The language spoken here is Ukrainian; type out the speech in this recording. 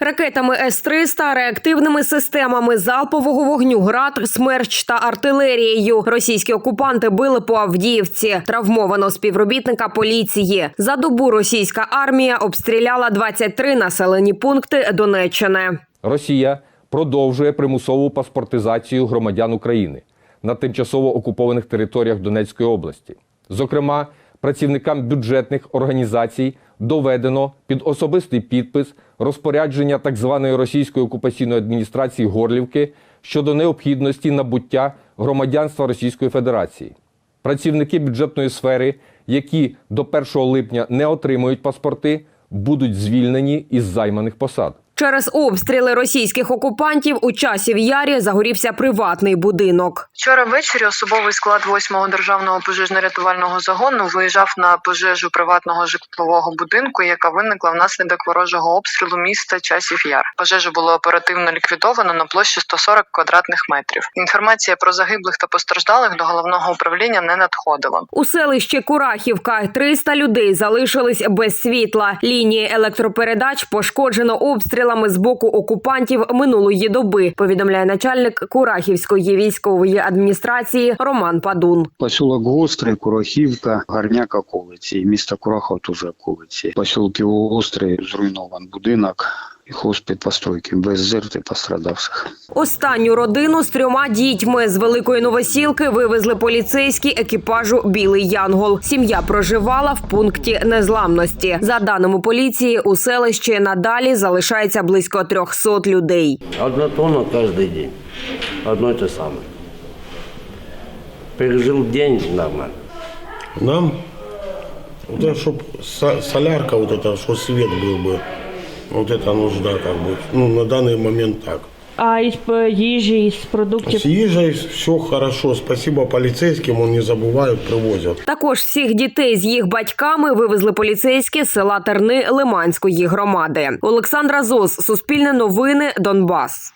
Ракетами С-300, реактивними системами залпового вогню, град, смерч та артилерією. Російські окупанти били по Авдіївці. Травмовано співробітника поліції. За добу російська армія обстріляла 23 населені пункти Донеччини. Росія продовжує примусову паспортизацію громадян України на тимчасово окупованих територіях Донецької області. Зокрема, працівникам бюджетних організацій доведено під особистий підпис розпорядження так званої російської окупаційної адміністрації Горлівки щодо необхідності набуття громадянства Російської Федерації. Працівники бюджетної сфери, які до 1 липня не отримують паспорти, будуть звільнені із займаних посад. Через обстріли російських окупантів у часів ярі загорівся приватний будинок. Вчора ввечері особовий склад 8-го державного пожежно-рятувального загону виїжджав на пожежу приватного житлового будинку, яка виникла внаслідок ворожого обстрілу міста Часів Яр. Пожежу було оперативно ліквідовано на площі 140 квадратних метрів. Інформація про загиблих та постраждалих до головного управління не надходила. У селищі Курахівка 300 людей залишились без світла. Лінії електропередач пошкоджено обстрілами з боку окупантів минулої доби. Повідомляє начальник Курахівської військової адміністрації Роман Падун. Посілок Гострий, Курахівка, Гарняк околиці, і місто Курахов теж околиці. Посілки Гострий зруйнований будинок і хоспіт постройки без жертв і пострадавших. Останню родину з трьома дітьми з великої новосілки вивезли поліцейські екіпажу Білий Янгол. Сім'я проживала в пункті незламності. За даними поліції, у селищі надалі залишається близько 300 людей. Одна тонна каждый день. Одно и то самое. Пережил день нормально. Нам, вот это, чтоб со- солярка, вот это, что свет был бы, вот это нужда как бы, ну, на данный момент так. А із е, їжі, із продуктів С ежей все хорошо, спасибо полицейским, он не забывают, привозят. Також всіх дітей з їх батьками вивезли поліцейські з села Терни Лиманської громади. Олександра Зос, Суспільне новини, Донбас.